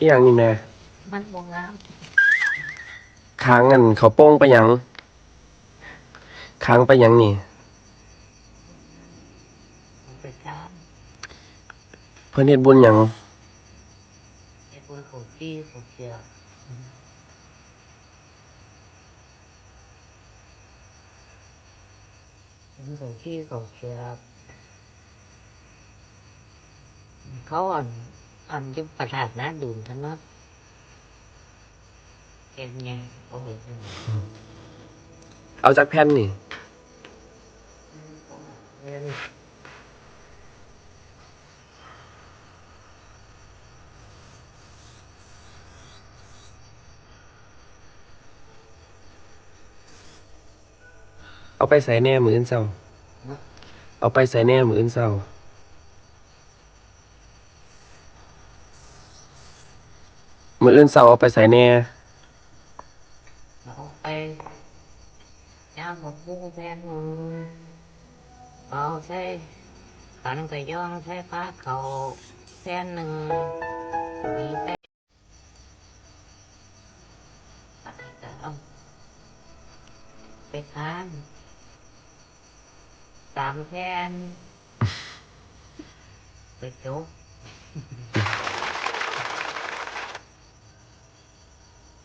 อีหยังนี่แม่มันบ่งามค้างอันเขาโป้งไปหยังค้างไปหยังนี่ มันไปทานเพิ่นเฮ็ดบุญหยังไอ้คนเขาขี้เขาเชียวเขาขี้เขาเชียวเขาอ่อน อ่อนจะประทาดนะดูนทั้งนั้นเห็นไงเขาเห็นยังไงเอาจากแผ่นนี่เห็นเอาไปใส่แหน่มื้ออื่นเช้า เอาไปใส่แหน่มื้ออื่นเช้า มื้ออื่นเช้าเอาไปใส่แน่เอาไปย่างกับปูแพนมึงเอาใส่ขันไปย่องใส่ปลาเขาแพนหนึ่งมีไปอันนี้ก็เอาไปทานสามแพนไปจุก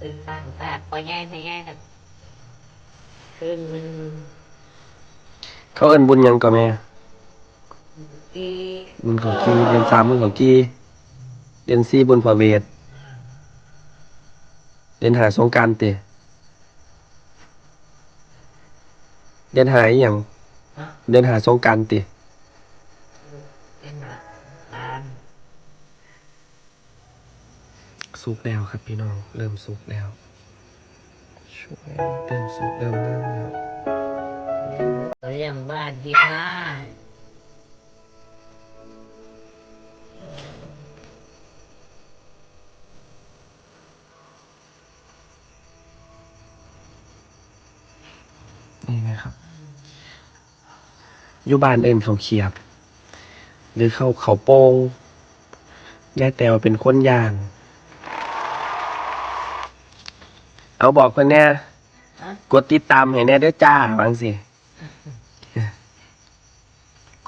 ตังแต่ย่องกับข้าหนึ่งก่อนหนึ่งตื่นตาตาพอแย่พอแย่กันคืนหนึ่งเขาเอิ้นบุญหยังก็แม่ทีบุญของกีเดือนสามบุญของกีเดือนสี่บุญพระเวทเดือนหาสงกรารเตะเดือนหาอีหยังฮะเดือนหาสงกรารเตะ สุกแล้วครับพี่น้อง เริ่มสุกแล้วช่วยเริ่มสุกเริ่มเริ่มแล้วเรื่องบ้านที่ห้านี่ไงครับ อยู่บ้านเอินเขาเขียบ หรือเขาเขาโป้งยายแตวเป็นคนย่าง เอาบอกคนเนี้ยฮะกดติดตามให้แน่เด้อจ้าวังสิ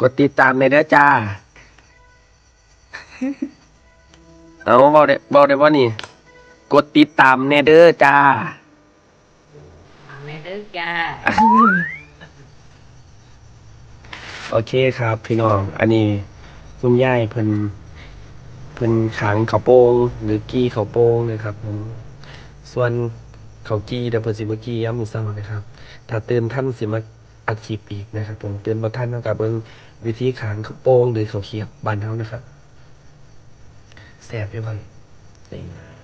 กดติดตามในเด้อจ้า เอาบอกได้บอกได้ว่านี่ กดติดตามแน่เด้อจ้าไม่ได้จ้า โอเคครับ พี่น้อง อันนี้คุณย่ายเพิ่นเพิ่นขังเขาวโป้งหรือกี้เขาวโป้งนะครับผมส่วน เขากี้ดับเพิ่นสิมกี้ย้ำมือเศร้านะครับ ถ้าเตือนท่านสิมาอัดคลิปอีกนะครับผมเตือนบ่ท่านเท่ากับเบิ้งวิธีขางขาโป้งหรือเขาเขียบบานเท่านะครับแซ่บอยู่บ่นี่